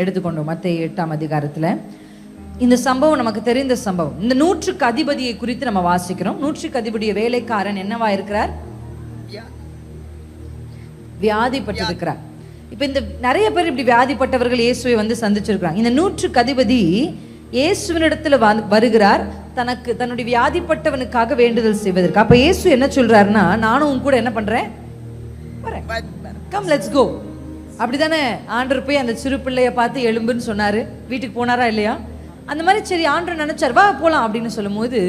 எடுத்துக்கொண்டோம். மத்திய எட்டாம் அதிகாரத்தில். இந்த சம்பவம் நமக்கு தெரிந்த சம்பவம். இந்த நூற்றுக்கு அதிபதியை குறித்து நம்ம வாசிக்கிறோம். நூற்றுக்கு அதிபதிய வேலைக்காரன் என்னவா இருக்கிறார்? வியாதிப்பட்டிருக்கிறார். இப்போ இந்த நிறைய பேர் இப்படி வியாதிப்பட்டவர்கள் இயேசுவை வந்து சந்திச்சிருக்கிறாங்க. இந்த நூற்றுக்கு அதிபதி இயேசுவினிடத்துல வருகிறார். தனக்கு தன்னுடைய வியாதிப்பட்டவனுக்காக வேண்டுதல் செய்வதற்கு. அப்ப இயேசு என்ன சொல்றாருன்னா நானும் உன் கூட என்ன பண்றேன்? கம் லெட்ஸ் கோ அப்படிதானே? ஆண்டவர் போய் அந்த சிறு பிள்ளைய பார்த்து எலும்புன்னு சொன்னாரு. வீட்டுக்கு போனாரா இல்லையா? அந்த மாதிரி சரி ஆண்டவர் நினைச்சார் வா போலாம் அப்படின்னு சொல்லும்போது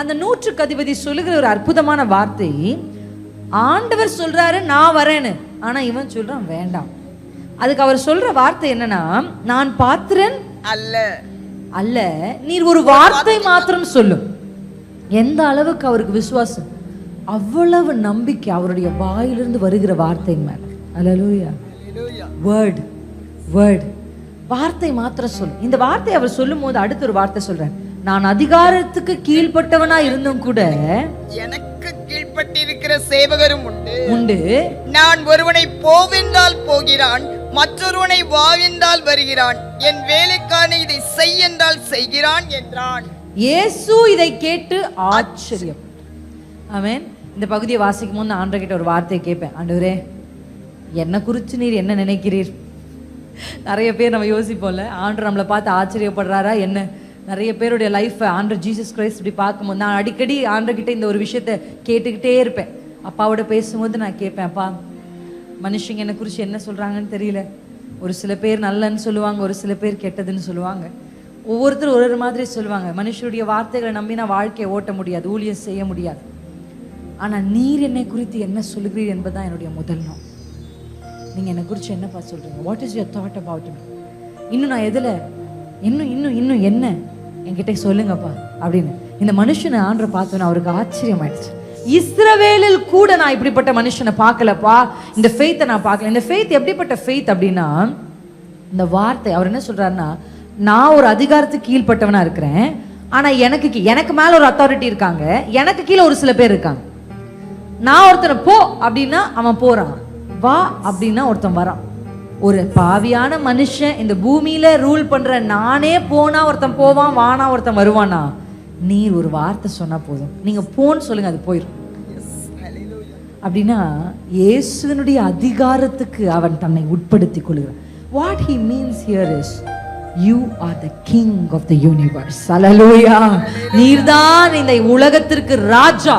அந்த நூற்றுக்கு அதிபதி சொல்லுகிற ஒரு அற்புதமான வார்த்தை ஆண்டவர் சொல்றாரு நான் வரேன்னு. ஆனா இவன் சொல்றான் வேண்டாம். அதுக்கு அவர் சொல்ற வார்த்தை என்னன்னா நான் பாத்திரன் அல்ல. அல்ல நீர் ஒரு வார்த்தை மாத்திரம் சொல்லும். எந்த அளவுக்கு அவருக்கு விசுவாசம்? அவ்வளவு நம்பிக்கை அவருடைய வாயிலிருந்து வருகிற வார்த்தை மேல. அல்லேலூயா வேர்ட் வேர்ட் வார்த்தை மாத்திரம் சொல்லும் இந்த வார்த்தை அவர் சொல்லும் போது அடுத்த ஒரு வார்த்தை சொல்றேன் நான் அதிகாரத்துக்கு கீழ்ப்பட்டவனா இருந்தும் கூட எனக்கு கீழ்ப்பட்டிருக்கிற சேவகரும் உண்டு. உண்டு. நான் ஒருவனை போவென்றால் போகிறான் மற்றொருவனை வா என்றால் வருகிறான். என் வேலைக்கான இதை செய் என்றால் செய்கிறான் என்றான். இயேசு இதை கேட்டு ஆச்சரியம். ஆமென் இந்த பகுதியை வாசிக்கும் போது நான் ஆண்டவர்கிட்ட ஒரு வார்த்தையை கேட்பேன். ஆண்டவரே என்னை குறித்து நீர் என்ன நினைக்கிறீர்? நிறைய பேர் நம்ம யோசிப்போம்ல. ஆண்டு நம்மளை பார்த்து ஆச்சரியப்படுறாரா? என்ன? நிறைய பேருடைய லைஃப்பை ஆண்டர் ஜீசஸ் கிரைஸ்ட் இப்படி பார்க்கும்போது நான் அடிக்கடி ஆண்டர்கிட்ட இந்த ஒரு விஷயத்த கேட்டுக்கிட்டே இருப்பேன். அப்பாவோட பேசும்போது நான் கேட்பேன் அப்பா மனுஷங்க என்னை குறித்து என்ன சொல்கிறாங்கன்னு தெரியல. ஒரு சில பேர் நல்லன்னு சொல்லுவாங்க ஒரு சில பேர் கெட்டதுன்னு சொல்லுவாங்க. ஒவ்வொருத்தரும் ஒரு ஒரு மாதிரி சொல்லுவாங்க. மனுஷருடைய வார்த்தைகளை நம்பினா வாழ்க்கையை ஓட்ட முடியாது ஊழியம் செய்ய முடியாது. ஆனால் நீர் என்னை குறித்து என்ன சொல்கிறீர் என்பதுதான் என்னுடைய முதல் நோக்கம். நீங்கள் என்னை குறித்து என்னப்பா சொல்கிறீங்க what is your thought about me இன்னும் நான் எதில்? இன்னும் இன்னும் இன்னும் என்ன? என்கிட்ட சொல்லுங்கப்பா அப்படின்னு. இந்த மனுஷனை ஆண்டரை பார்த்தோன்னு அவருக்கு ஆச்சரியம் ஆயிடுச்சு இஸ்ரவேலில் கூட நான் இப்படிப்பட்ட மனுஷனை பார்க்கலப்பா. இந்த ஃபெய்த்தை நான் பார்க்கல. இந்த ஃபெய்த் எப்படிப்பட்ட ஃபெய்த் அப்படின்னா இந்த வார்த்தை அவர் என்ன சொல்கிறாருன்னா நான் ஒரு அதிகாரத்துக்கு கீழ்பட்டவனாக இருக்கிறேன். ஆனால் எனக்கு கீ- எனக்கு மேலே ஒரு அத்தாரிட்டி இருக்காங்க. எனக்கு கீழே ஒரு சில பேர் இருக்காங்க. நான் ஒருத்தனை போ அப்படின்னா அவன் போகிறான் வா அப்படின்னா ஒருத்தன் வரான். ஒரு பாவியான மனுஷன் இந்த பூமியில ரூல் பண்ற நானே போனா ஒருத்தன் போவான் வானா ஒருத்தன் வருவானா? நீ ஒரு வார்த்தை சொன்னா போதும். நீங்க போன்னு சொல்லுங்க அது போயிடும் அப்படின்னா இயேசுவினுடைய அதிகாரத்துக்கு அவன் தன்னை உட்படுத்திக் கொள்கிறான். What he means here is you are the king of the universe hallelujah நீர்தான் இந்த உலகத்திற்கு ராஜா.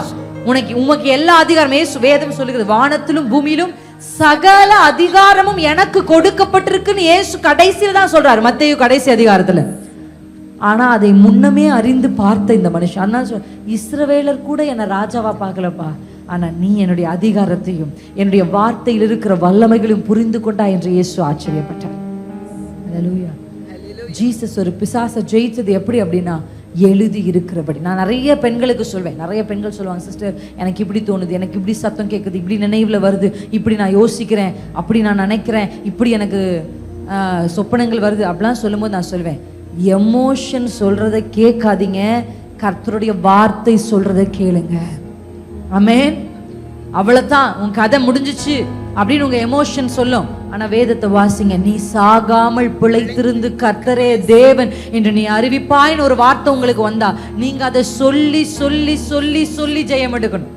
உனக்கு உமக்கு எல்லா அதிகாரம் ஏசு வேதம் சொல்லுகிறது வானத்திலும் பூமியிலும் சகல அதிகாரமும் எனக்கு கொடுக்கப்பட்டிருக்குன்னு இயேசு கடைசியில தான் சொல்றாரு. மத்தேயு கடைசி அதிகாரத்துல. ஆனா அதை முன்னமே அறிந்து பார்த்த இந்த மனுஷன். அண்ணா சொல் இஸ்ரவேலர் கூட என்னை ராஜாவா பார்க்கலப்பா. ஆனா நீ என்னுடைய அதிகாரத்தையும் என்னுடைய வார்த்தையில் இருக்கிற வல்லமைகளையும் புரிந்து கொண்டா என்று இயேசு ஆச்சரியப்பட்டார். ஜீசஸ் ஒரு பிசாசை ஜெயிச்சது எப்படி அப்படின்னா எழுதி இருக்கிறபடி நான் நிறைய பெண்களுக்கு சொல்வேன். நிறைய பெண்கள் சொல்லுவாங்க சிஸ்டர் எனக்கு இப்படி தோணுது எனக்கு இப்படி சத்தம் கேட்குது இப்படி நினைவில் வருது இப்படி நான் யோசிக்கிறேன் அப்படி நான் நினைக்கிறேன் இப்படி எனக்கு சொப்பனங்கள் வருது. அப்படிலாம் சொல்லும்போது நான் சொல்வேன் எமோஷன் சொல்கிறத கேட்காதீங்க. கர்த்தருடைய வார்த்தை சொல்கிறத கேளுங்க. ஆமென் அவ்வளோதான் உன் கதை முடிஞ்சிச்சு அப்படின்னு உங்கள் எமோஷன் சொல்லும். ஆனா வேதத்தை வாசிங்க நீ சாகாமல் பிழைத்திருந்து கர்த்தரே தேவன் என்று நீ அறிவிப்பாயின்னு ஒரு வார்த்தை உங்களுக்கு வந்தா நீங்க அதை சொல்லி சொல்லி சொல்லி சொல்லி ஜெயம் எடுக்கணும்.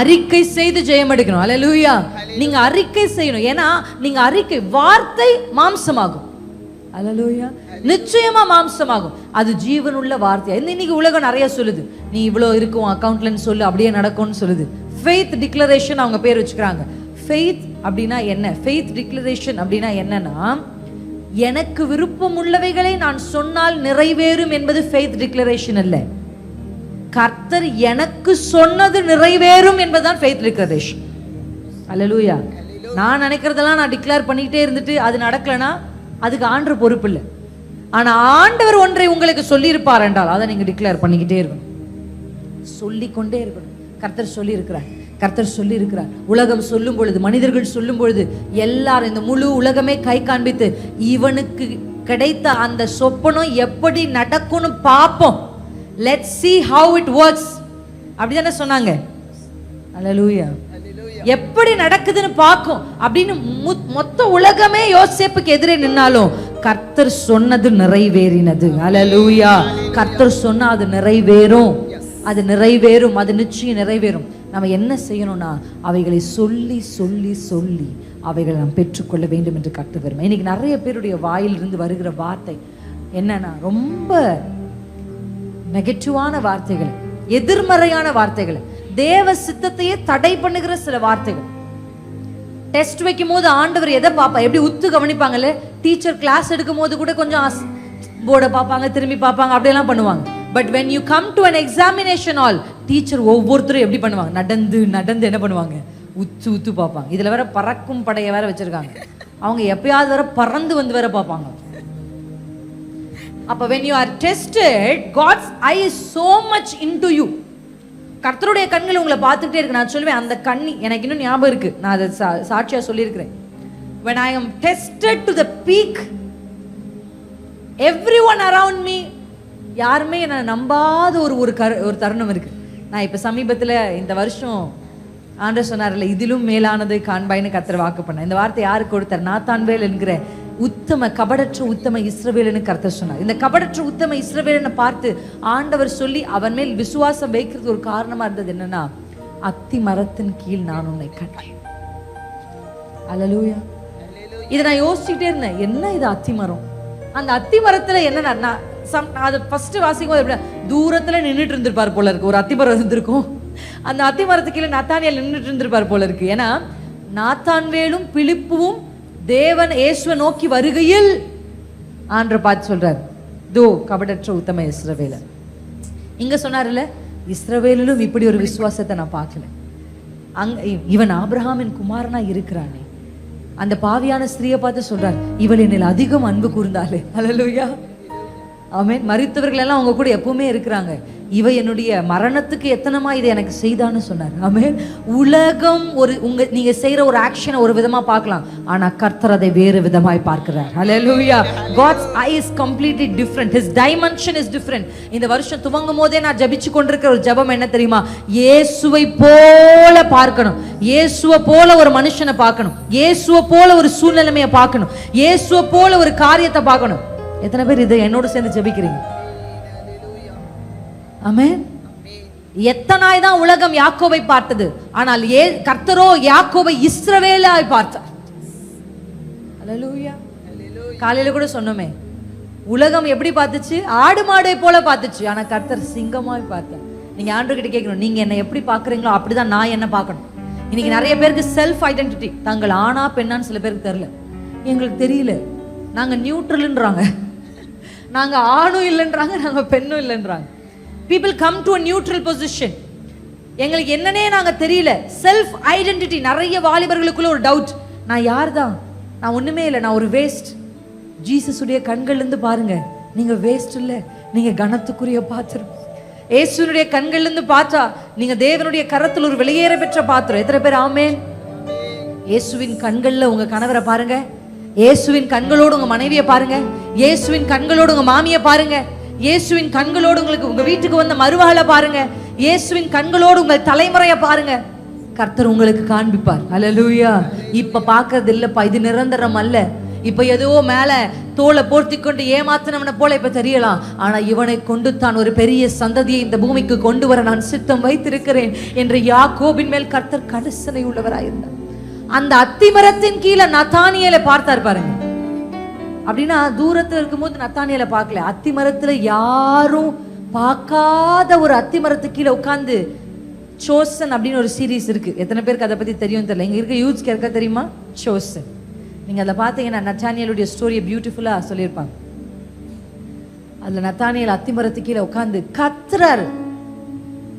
அறிக்கை செய்து ஜெயம் எடுக்கணும். அல்லேலூயா நீங்க அறிக்கை செய்யணும். ஏன்னா நீங்க அறிக்கை வார்த்தை மாம்சமாகும். அலலூயா நிச்சயமா மாம்சமாகும். அது ஜீவனுள்ள வார்த்தையா இன்னைக்கு உலகம் நிறைய சொல்லுது. நீ இவ்வளோ இருக்கும் அக்கௌண்ட்லன்னு சொல்லு அப்படியே நடக்கும்னு சொல்லுது. ஃபெய்த் டிக்ளரேஷன் அவங்க பேர் வச்சுக்கிறாங்க. ஃபெய்த் அப்படின்னா என்ன? ஃபெய்த் டிக்ளரேஷன் அப்படின்னா என்னன்னா எனக்கு விருப்பம் உள்ளவைகளை நான் சொன்னால் நிறைவேறும் என்பது ஃபெய்த் டிக்ளரேஷன் அல்ல. கர்த்தர் எனக்கு சொன்னது நிறைவேறும் என்பதுதான் ஃபெய்த் டிக்ளரேஷன் அல்லலூயா நான் நினைக்கிறதெல்லாம் நான் டிக்ளேர் பண்ணிக்கிட்டே இருந்துட்டு அது நடக்கலனா அதுக்கு ஆண்டு பொறுப்பு இல்லை. ஆனா ஆண்டவர் ஒன்றை உங்களுக்கு சொல்லியிருப்பார் என்றால் அதை நீங்க டிக்ளேர் பண்ணிக்கிட்டே இருக்கணும். சொல்லிக்கொண்டே இருக்கணும். கர்த்தர் சொல்லியிருக்கிறார். கர்த்தர் சொல்லி இருக்கிறார் உலகம் சொல்லும் பொழுது மனிதர்கள் சொல்லும் பொழுது எல்லாரும் இந்த முழு உலகமே கை காண்பித்து இவனுக்கு கிடைத்த அந்த சொப்பனம் எப்படி நடக்கும்னு பார்ப்போம். Let see how it works. அப்படிதானே சொன்னாங்க. அல்லேலூயா எப்படி நடக்குதுன்னு பார்க்கும். அப்படின்னு மொத்த உலகமே யோசேப்புக்கு எதிரே நின்னாலும் கர்த்தர் சொன்னது நிறைவேறினது. அல்லேலூயா கர்த்தர் சொன்னா அது நிறைவேறும். அது நிறைவேறும். அது நிச்சயம் நிறைவேறும். நம்ம என்ன செய்யணும்னா அவைகளை சொல்லி சொல்லி சொல்லி அவைகளை நாம் பெற்றுக்கொள்ள வேண்டும் என்று கற்று விரும்ப இன்னைக்கு நிறைய பேருடைய வாயிலிருந்து வருகிற வார்த்தை என்னன்னா ரொம்ப நெகட்டிவான வார்த்தைகள் எதிர்மறையான வார்த்தைகள் தேவ சித்தத்தையே தடை பண்ணுகிற சில வார்த்தைகள். டெஸ்ட் வைக்கும் போது ஆண்டவர் எதை பார்ப்பா எப்படி உத்து கவனிப்பாங்கல்ல? டீச்சர் கிளாஸ் எடுக்கும் போது கூட கொஞ்சம் போர்டை பார்ப்பாங்க திரும்பி பார்ப்பாங்க அப்படியெல்லாம் பண்ணுவாங்க. But when you come to an examination all teacher ஒவ்வொருத்தரும் எப்படி பண்ணுவாங்க? நடந்து நடந்து என்ன பண்ணுவாங்க? உத்து உத்து பார்ப்பாங்க. இதில் வேற பறக்கும் படையை வேற வச்சிருக்காங்க. அவங்க எப்பயாவது வேற பறந்து வந்து வேற பார்ப்பாங்க. அப்ப when you are tested God's eye so much in into you கர்த்தருடைய கண்கள் உங்களை பார்த்துக்கிட்டே இருக்கு. நான் சொல்லுவேன் அந்த கண்ணி எனக்கு இன்னும் ஞாபகம் இருக்கு. நான் அதை சா சாட்சியா சொல்லியிருக்கிறேன். When I am tested to the peak every one around me யாருமே என்னை நம்பாத ஒரு ஒரு கரு ஒரு தருணம் இருக்கு. நான் இப்போ சமீபத்தில் இந்த வருஷம் ஆண்ட சொன்னார்ல இதிலும் மேலானது காண்பாய்னு கர்த்தர் வாக்கு பண்ண இந்த வார்த்தை யாருக்கு கொடுத்தார்? நாத்தான்வேல் என்கிற உத்தம கபடற்ற உத்தம இஸ்ரவேலன்னு கருத்த சொன்னார். இந்த கபடற்ற உத்தம இஸ்ரவேலனை பார்த்து ஆண்டவர் சொல்லி அவன் மேல் விசுவாசம் வைக்கிறது ஒரு காரணமா இருந்தது என்னன்னா அத்தி மரத்தின் கீழ் நான் உன்னை கண்டேன். அலலூயா இதை நான் யோசிச்சுக்கிட்டே இருந்தேன். என்ன இது அத்தி மரம்? அந்த அத்தி மரத்துல என்ன நான் சம் அது ஃபர்ஸ்ட் வாசிக்கும் போது எப்படி தூரத்துல நின்றுட்டு இருந்திருப்பார் போல இருக்கு. ஒரு அத்திமரம் இருந்திருக்கும். அந்த அத்திமரத்துக்கு கீழே நத்தானியல் நின்றுட்டு இருந்திருப்பார் போல இருக்கு. ஏன்னா நாத்தான்வேலும் பிலிப்புவும் தேவன் இயேசுவை நோக்கி வருகையில் ஆன்ற பார்த்து சொல்றார். தோ கபடற்ற உத்தம இஸ்ரவேல. இங்க சொன்னார்ல இஸ்ரவேலிலும் இப்படி ஒரு விசுவாசத்தை நான் பார்க்கல. அங்க இவன் ஆபிரஹாமின் குமாரனா இருக்கிறானே. அந்த பாவியான ஸ்திரியை பார்த்து சொல்றார் இவள் என்னில் அதிகம் அன்பு கூர்ந்தாளே. அலலுயா அவன் மறித்தவர்கள் எல்லாம் அவங்க கூட எப்பவுமே இருக்கிறாங்க. இவ என்னுடைய மரணத்துக்கு எத்தனமா இதை எனக்கு செய்தான்னு சொன்னார். ஆமென். உலகம் ஒரு உங்க நீங்க செய்யற ஒரு ஆக்ஷனை ஒரு விதமா பார்க்கலாம். ஆனா கர்த்தர் அதை வேறு விதமாய் பார்க்கிறார். ஹalleluya god's eye is completely different. His dimension is different. இந்த வருஷம் துவங்கும் போதே நான் ஜபிச்சு கொண்டிருக்கிற ஒரு ஜெபம் என்ன தெரியுமா? இயேசுவை போல பார்க்கணும். இயேசுவை போல ஒரு மனுஷனை பார்க்கணும். இயேசுவை போல ஒரு சூழ்நிலைமையை பார்க்கணும். இயேசுவை போல ஒரு காரியத்தை பார்க்கணும். எத்தனை பேர் இதை என்னோட சேர்ந்து ஜெபிக்கிறீங்க? ஆமென். எத்தனாய் தான் உலகம் யாக்கோவை பார்த்தது. ஆனால் ஏ கர்த்தரோ யாக்கோவை இஸ்ரவேலாய் பார்த்தார் காலையில கூட சொன்னோமே. உலகம் எப்படி பார்த்துச்சு? ஆடு மாடை போல பார்த்துச்சு. ஆனா கர்த்தர் சிங்கமாய் பார்த்தார் நீங்க ஆண்டு கிட்ட கேட்கணும். நீங்க என்ன எப்படி பாக்குறீங்களோ அப்படிதான் நான் என்ன பார்க்கணும். இன்னைக்கு நிறைய பேருக்கு செல்ஃப் ஐடென்டிட்டி தங்கள் ஆணா பெண்ணான்னு சில பேருக்கு தெரியல. எங்களுக்கு தெரியல. நாங்க நியூட்ரல்ன்றாங்க நாங்கள் ஆணும் இல்லைன்றாங்க நாங்கள் பெண்ணும் இல்லைன்றாங்க. People come to a neutral position எங்களுக்கு என்னன்னே நாங்கள் தெரியல. செல்ஃப் ஐடென்டிட்டி நிறைய வாலிபர்களுக்குள்ள ஒரு டவுட் நான் யார் தான் நான் ஒன்றுமே இல்லை நான் ஒரு வேஸ்ட் ஜீசஸுடைய கண்கள்லேருந்து பாருங்க. நீங்கள் வேஸ்ட் இல்லை நீங்கள் கனத்துக்குரிய பாத்திரம். ஏசுனுடைய கண்கள்லேருந்து பார்த்தா நீங்கள் தேவனுடைய கரத்தில் ஒரு வெளியேற பெற்ற பாத்திரம். எத்தனை பேர்? ஆமேன். இயேசுவின் கண்களில் உங்கள் கணவரை பாருங்கள் இயேசுவின் கண்களோடு உங்க மனைவியை பாருங்க. இயேசுவின் கண்களோடு உங்க மாமியை பாருங்க. இயேசுவின் கண்களோடு உங்களுக்கு உங்க வீட்டுக்கு வந்த மருமகளை பாருங்க. இயேசுவின் கண்களோடு உங்கள் தலைமுறையை பாருங்க. கர்த்தர் உங்களுக்கு காண்பிப்பார். அலலூயா இப்ப பாக்குறது இல்லப்பா இது நிரந்தரம் அல்ல. இப்ப ஏதோ மேல தோலை போர்த்தி கொண்டு ஏமாத்தினவனை போல இப்ப தெரியலாம். ஆனா இவனை கொண்டு தான் ஒரு பெரிய சந்ததியை இந்த பூமிக்கு கொண்டு வர நான் சித்தம் வைத்திருக்கிறேன் என்று யாக்கோபின் மேல் கர்த்தர் கரிசனை உள்ளவராயிருந்தார். அந்த அத்திமரத்தின் கீழே நத்தானியலை பார்த்தார் பாருங்க. அப்படின்னா தூரத்துல இருக்கும்போது நத்தானியலை பார்க்கல. அத்திமரத்துல யாரும் பார்க்காத ஒரு அத்திமரத்து கீழே உட்காந்து சோசன் அப்படின்னு ஒரு சீரிஸ் இருக்கு. எத்தனை பேருக்கு அதை பத்தி தெரியும் தெரியல. இங்க இருக்க யூஸ் கேட்க தெரியுமா? சோசன் நீங்க அதில் பார்த்தீங்கன்னா நத்தானியலுடைய ஸ்டோரியை பியூட்டிஃபுல்லா சொல்லியிருப்பாங்க. அதுல நத்தானியல் அத்திமரத்து கீழே உட்காந்து கத்துறாரு.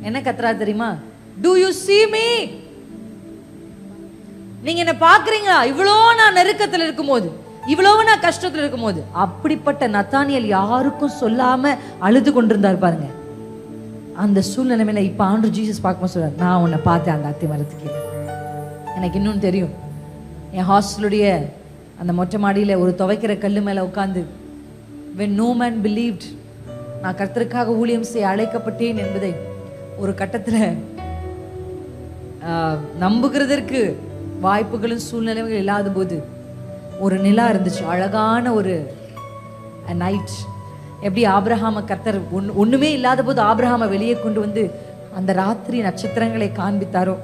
என்ன கத்துறாரு தெரியுமா? டு யூ சீ மீ நீங்க என்ன பாக்குறீங்களா இவ்வளோ நான் நெருக்கத்துல இருக்கும்போது இவ்வளவு நான் கஷ்டத்துல இருக்கும்போது அப்படிப்பட்ட நத்தானியல் யாருக்கும் சொல்லாம அழுது கொண்டிருந்தார் பாருங்க. அந்த சூழ்நிலைமையில இப்ப ஆண்டு ஜீசஸ் பார்க்கும்போது சொல்றாரு நான் உன்னை பார்த்தேன் அந்த அத்தி மரத்துக்கு. எனக்கு இன்னொன்று தெரியும். என் ஹாஸ்டலுடைய அந்த மொட்டை மாடியில ஒரு துவைக்கிற கல் மேல உட்காந்து வென் நோ மேன் பிலீவ்ட் நான் கர்த்தருக்காக ஊழியம் செய்ய அழைக்கப்பட்டேன் என்பதை ஒரு கட்டத்துல நம்புகிறதற்கு வாய்ப்புகளும் சூழ்நிலைகளும் இல்லாத போது ஒரு நிலா இருந்துச்சு. அழகான ஒரு நைட் எப்படி ஆபிரகாம கர்த்தர் ஒன் ஒன்றுமே இல்லாத போது ஆபிரகாம வெளியே கொண்டு வந்து அந்த ராத்திரி நட்சத்திரங்களை காண்பித்தாரோ?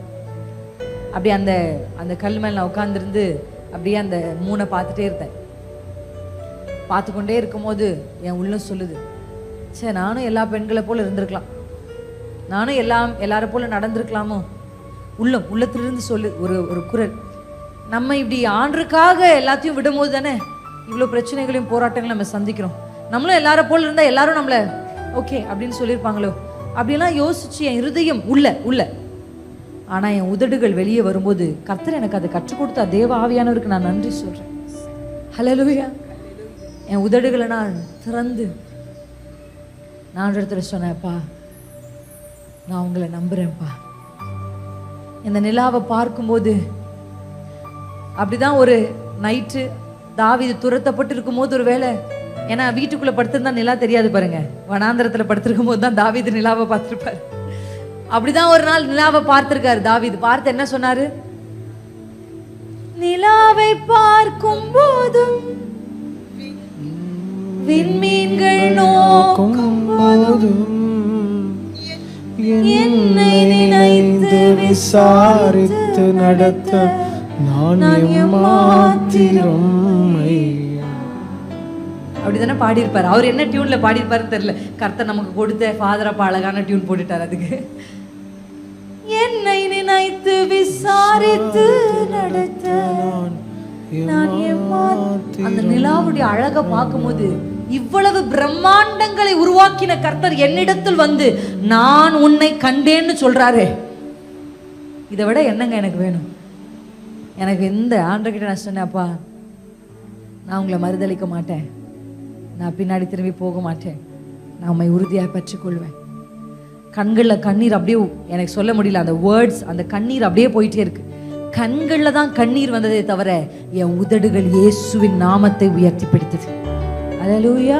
அப்படியே அந்த அந்த கல் மேல் நான் உட்காந்துருந்து அப்படியே அந்த மூனை பார்த்துட்டே இருந்தேன். பார்த்து கொண்டே இருக்கும்போது என் உள்ள சொல்லுது சே நானும் எல்லா பெண்களை போல இருந்திருக்கலாம். நானும் எல்லாம் எல்லாரை போல நடந்திருக்கலாமோ? உள்ளம் உள்ளத்திலிருந்து சொல்லு ஒரு ஒரு குரல். நம்ம இப்படி ஆண்டுக்காக எல்லாத்தையும் விடும்போது தானே இவ்வளோ பிரச்சனைகளையும் போராட்டங்களையும் நம்ம சந்திக்கிறோம். நம்மளும் எல்லார போல் இருந்தால் எல்லாரும் நம்மளை ஓகே அப்படின்னு சொல்லியிருப்பாங்களோ? அப்படிலாம் யோசிச்சு என் இருதயம் உள்ள உள்ள. ஆனால் என் உதடுகள் வெளியே வரும்போது கர்த்தர் எனக்கு அதை கற்றுக் கொடுத்தா தேவ ஆவியானவருக்கு நான் நன்றி சொல்கிறேன் ஹலலுயா என் உதடுகளை நான் திறந்து நான் இடத்துல சொன்னேன்ப்பா நான் உங்களை நம்புறேன்ப்பா. இந்த நிலாவை பார்க்கும்போது அப்படிதான் ஒரு நைட்டு தாவீது துரத்தப்பட்டு இருக்கும்போது ஒரு வேலை ஏன்னா வீட்டுக்குள்ளே படுத்திருந்தா நிலா தெரியாது பாருங்க. வனாந்திரத்தில் படுத்திருக்கும் போது தான் தாவீது நிலாவை பார்த்துருப்பாரு. அப்படிதான் ஒரு நாள் நிலாவை பார்த்துருக்காரு தாவீது. பார்த்து என்ன சொன்னாரு? நிலாவை பார்க்கும் போதும் விண்மீன்கள் நோக்கும் போதும் என்னை நினைத்து விசாரித்து நடத்த நான் எம்மாத்திரம். அப்படிதானே பாடியிருப்பார். அவர் என்ன டியூன்ல பாடியிருப்பாருன்னு தெரியல. கர்த்தர் நமக்கு கொடுத்த ஃபாதர் அப்பா அழகான டியூன் போட்டுட்டார் அதுக்கு. என்னை நினைத்து விசாரித்து நடத்த நான் ஏமாத்- அந்த நிலாவுடைய அழகை பார்க்கும்போது இவ்வளவு பிரம்மாண்டங்களை உருவாக்கின கர்த்தர் என்னிடத்தில் வந்து நான் உன்னை கண்டேன்னு சொல்றாரு. இதை விட என்னங்க எனக்கு வேணும்? எனக்கு இந்த ஆண்டர்கிட்ட நான் சொன்னேன்ப்பா நான் உங்களை மறுதளிக்க மாட்டேன். நான் பின்னாடி திரும்பி போக மாட்டேன். நான் உண்மை உறுதியாக பற்றிக்கொள்வேன். கண்களில் கண்ணீர் அப்படியே எனக்கு சொல்ல முடியல அந்த வேர்ட்ஸ் அந்த கண்ணீர் அப்படியே போயிட்டே இருக்கு. கண்களில் தான் கண்ணீர் வந்ததே தவிர என் உதடுகள் இயேசுவின் நாமத்தை உயர்த்தி பிடித்தது அல்லேலூயா